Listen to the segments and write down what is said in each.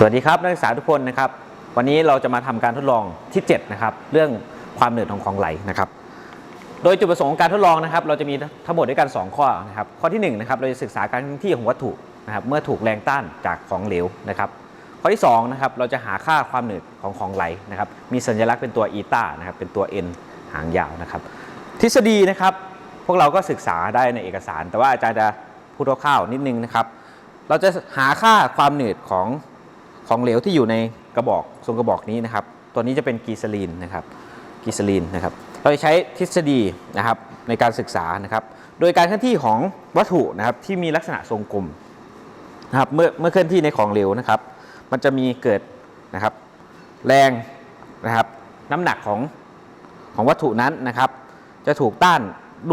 สวัสดีครับนักศึกษาทุกคนนะครับวันนี้เราจะมาทำการทดลองที่7นะครับเรื่องความเหนืดของของไหลนะครับโดยจุดประสงค์ของการทดลองนะครับเราจะมีทั้งหมดด้วยกัน 2 ข้อนะครับข้อที่1นะครับเราจะศึกษาการเคลื่อนที่ของวัตถุนะครับเมื่อถูกแรงต้านจากของเหลวนะครับข้อที่2นะครับเราจะหาค่าความเหนืดของของไหลนะครับมีสัญลักษณ์เป็นตัวอีตานะครับเป็นตัว n หางยาวนะครับทฤษฎีนะครับพวกเราก็ศึกษาได้ในเอกสาร แต่ว่าอาจารย์จะพูดคร่าวๆนิดนึงนะครับเราจะหาค่าความเหนืดของ ของเหลวที่อยู่ในกระบอกทรงกระบอกนี้นะครับ ตัวนี้จะเป็นกีซาลีนนะครับกีซาลีนนะครับ เราจะใช้ทฤษฎีนะครับในการศึกษานะครับ โดยการเคลื่อนที่ของวัตถุนะครับที่มีลักษณะทรงกลมนะครับเมื่อเมื่อเคลื่อนที่ในของเหลวนะครับ มันจะมีเกิดนะครับแรงนะครับน้ำหนักของของวัตถุนั้นนะครับ จะถูกต้าน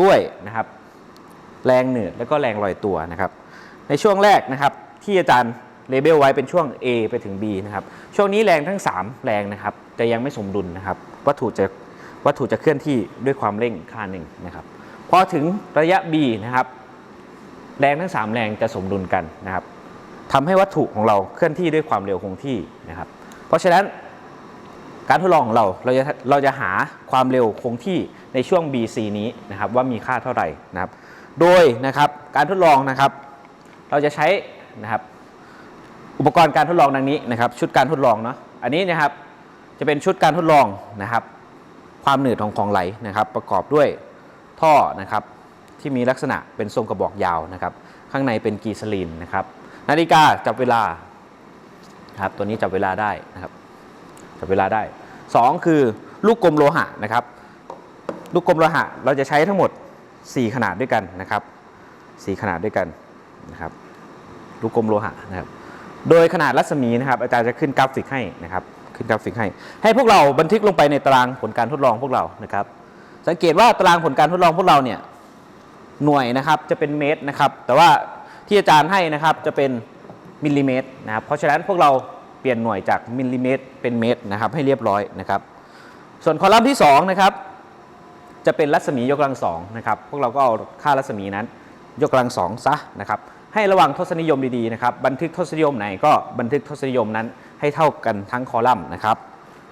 ด้วยนะครับ แรงเหนืดและก็แรงลอยตัวนะครับ ในช่วงแรกนะครับที่อาจารย์ เลเบลไว้เป็นช่วง A ไปถึง B นะครับ ช่วงนี้แรงทั้ง 3 แรงนะครับจะยังไม่สมดุลนะครับ วัตถุจะวัตถุจะเคลื่อนที่ด้วยความเร่งค่าหนึ่งนะครับ พอถึงระยะ B นะครับ แรงทั้ง 3 แรงจะสมดุลกันนะครับทำให้วัตถุของเราเคลื่อนที่ด้วยความเร็วคงที่นะครับ เพราะฉะนั้นการทดลองของเราเราจะเราจะหาความเร็วคงที่ในช่วง BC นี้นะครับว่ามีค่าเท่าไหร่นะครับ โดยนะครับการทดลองนะครับ เราจะใช้นะครับ อุปกรณ์การทดลองดังนี้นะครับ ชุดการทดลองเนาะอันนี้นะครับจะเป็นชุดการทดลองนะครับ ความหนืดของของไหลนะครับ ประกอบด้วยท่อนะครับที่มีลักษณะเป็นทรงกระบอกยาวนะครับ ข้างในเป็นกีซลีนนะครับ นาฬิกาจับเวลาครับตัวนี้จับเวลาได้นะครับจับเวลาได้ 2 คือลูกกลมโลหะนะครับ ลูกกลมโลหะเราจะใช้ทั้งหมด 4 ขนาดด้วยกันนะครับ 4 ขนาดด้วยกันนะครับ ลูกกลมโลหะนะครับ โดยขนาดรัศมีนะครับอาจารย์จะขึ้นกราฟิกให้นะครับขึ้นกราฟิกให้ ให้พวกเราบันทึกลงไปในตารางผลการทดลองพวกเรานะครับ สังเกตว่าตารางผลการทดลองพวกเราเนี่ยหน่วยนะครับจะเป็นเมตรนะครับ แต่ว่าที่อาจารย์ให้นะครับจะเป็นมิลลิเมตรนะครับเพราะฉะนั้นพวกเราเปลี่ยนหน่วยจากมิลลิเมตรเป็นเมตรนะครับให้เรียบร้อยนะครับ ส่วนคอลัมน์ที่2นะครับจะเป็นรัศมียกกำลังสองนะครับพวกเราก็เอาค่ารัศมีนั้น ยกกำลังสองซะนะครับ ให้ระวังทศนิยมดีๆนะครับ บันทึกทศนิยมไหนก็บันทึกทศนิยมนั้นให้เท่ากันทั้งคอลัมน์นะครับ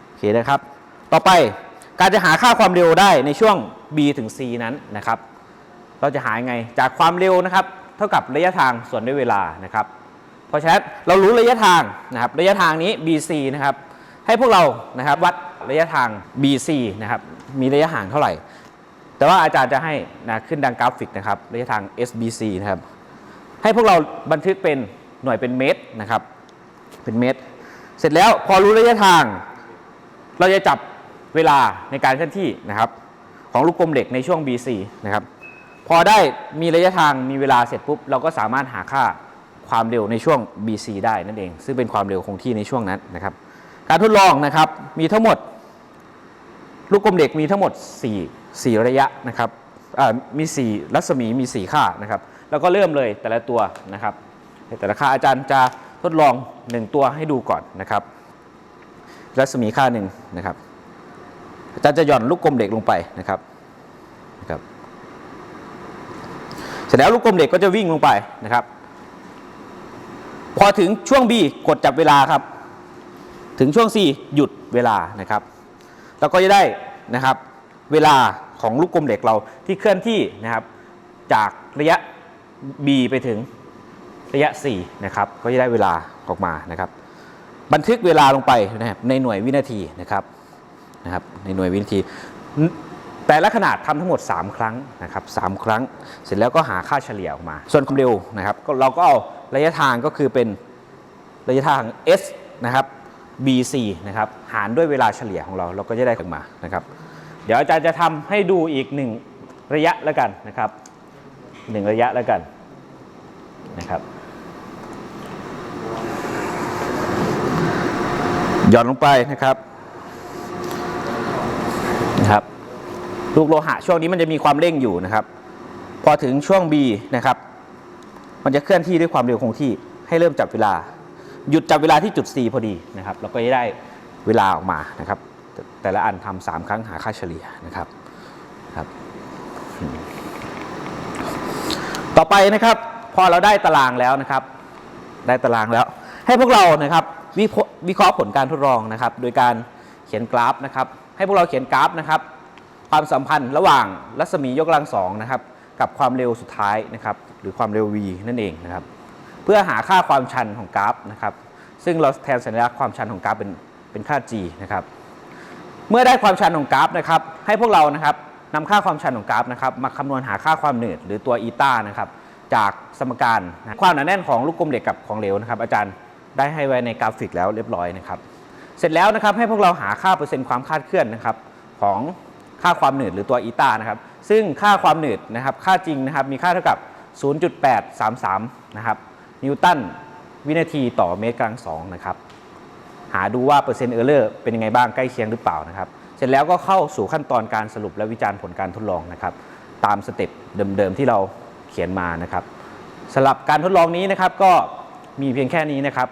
โอเคนะครับ ต่อไปการจะหาค่าความเร็วได้ในช่วง B ถึง C นั้นนะครับ เราจะหาไงจากความเร็วนะครับ เท่ากับระยะทางส่วนด้วยเวลานะครับเพราะฉะนั้นเรารู้ระยะทางนะครับ ระยะทางนี้ BC นะครับให้พวกเรานะครับวัดระยะทาง BC นะครับมีระยะห่างเท่าไหร่ แต่ว่าอาจารย์จะให้นะขึ้นดังกราฟิกนะครับระยะทาง SBC นะครับ ให้พวกเราบันทึกเป็นหน่วยเป็นเมตรนะครับ เป็นเมตร เสร็จแล้วพอรู้ระยะทาง เราจะจับเวลาในการเคลื่อนที่นะครับ ของลูกกลมเหล็กในช่วง BC นะครับ พอได้มีระยะทางมีเวลาเสร็จปุ๊บ เราก็สามารถหาค่าความเร็วในช่วง BC ได้นั่นเอง ซึ่งเป็นความเร็วคงที่ในช่วงนั้นนะครับ การทดลองนะครับมีทั้งหมด ลูกกลมเหล็กมีทั้งหมด 4 4 ระยะนะครับมี 4 รัศมีมี 4 ค่านะครับ แล้วก็เริ่มเลยแต่ละตัวนะครับแต่ละค่าอาจารย์จะทดลอง 1 ตัวให้ดูก่อนนะครับ รัศมีค่าหนึ่งนะครับ อาจารย์จะหย่อนลูกกลมเหล็กลงไปนะครับนะครับ เสร็จแล้วลูกกลมเหล็กก็จะวิ่งลงไปนะครับ พอถึงช่วง B กดจับเวลาครับ ถึงช่วง C หยุดเวลานะครับเราก็จะได้นะครับ เวลาของลูกกลมเหล็กเราที่เคลื่อนที่นะครับ จากระยะ B ไปถึงระยะ C นะครับ ก็จะได้เวลาออกมานะครับ บันทึกเวลาลงไปนะครับในหน่วยวินาทีนะครับนะครับในหน่วยวินาที แต่ละขนาดทำทั้งหมด 3 ครั้งนะครับ3ครั้ง เสร็จแล้วก็หาค่าเฉลี่ยออกมา ส่วนความเร็วนะครับเราก็เอาระยะทางก็คือเป็นระยะทาง s นะครับ bc นะครับหารด้วยเวลาเฉลี่ยของเราเราก็จะได้ออกมานะครับ เดี๋ยวอาจารย์จะทำให้ดูอีกหนึ่งระยะแล้วกันนะครับ หนึ่งระยะแล้วกันนะครับหย่อนลงไปนะครับนะครับลูกโลหะช่วงนี้มันจะมีความเร่งอยู่นะครับ พอถึงช่วง B นะครับ มันจะเคลื่อนที่ด้วยความเร็วคงที่ให้เริ่มจับเวลา หยุดจับเวลาที่จุด C พอดีนะครับเราก็จะได้เวลาออกมานะครับ แต่แต่ละอันทำสามครั้งหาค่าเฉลี่ยนะครับครับ ต่อไปนะครับ พอเราได้ตารางแล้วนะครับ ได้ตารางแล้ว ให้พวกเรานะครับวิเคราะห์วิเคราะห์ผลการทดลองนะครับ โดยการเขียนกราฟนะครับ ให้พวกเราเขียนกราฟนะครับ ความสัมพันธ์ระหว่างรัศมียกกำลังสองนะครับ กับความเร็วสุดท้ายนะครับ หรือความเร็ว v นั่นเองนะครับ เพื่อหาค่าความชันของกราฟนะครับ ซึ่งเราแทนสัญลักษณ์ความชันของกราฟเป็นเป็นค่า g นะครับ เมื่อได้ความชันของกราฟนะครับ ให้พวกเรานะครับ นำค่าความชันของกราฟนะครับมาคำนวณหาค่าความหนืดหรือตัวอีตานะครับจากสมการนะความหนาแน่นของลูกกลมเหล็กกับของเหลวนะครับอาจารย์ได้ให้ไว้ในกราฟิกแล้วเรียบร้อยนะครับเสร็จแล้วนะครับให้พวกเราหาค่าเปอร์เซ็นต์ความคลาดเคลื่อนนะครับของค่าความหนืดหรือตัวอีตานะครับซึ่งค่าความหนืดนะครับค่าจริงนะครับมีค่าเท่ากับ 0.833 นะครับนิวตันวินาทีต่อเมตรกลางสองนะครับหาดูว่าเปอร์เซ็นต์เออร์เลอร์เป็นยังไงบ้างใกล้เคียงหรือเปล่านะครับ ร็จแล้วก็เข้าสู่ขั้นตอนการสรุปและวิจารณ์ผลการทดลองนะครับตามสเต็ปเดิมๆที่เราเขียนมานะครับสำหรับการทดลองนี้นะครับก็มีเพียงแค่นี้นะครับ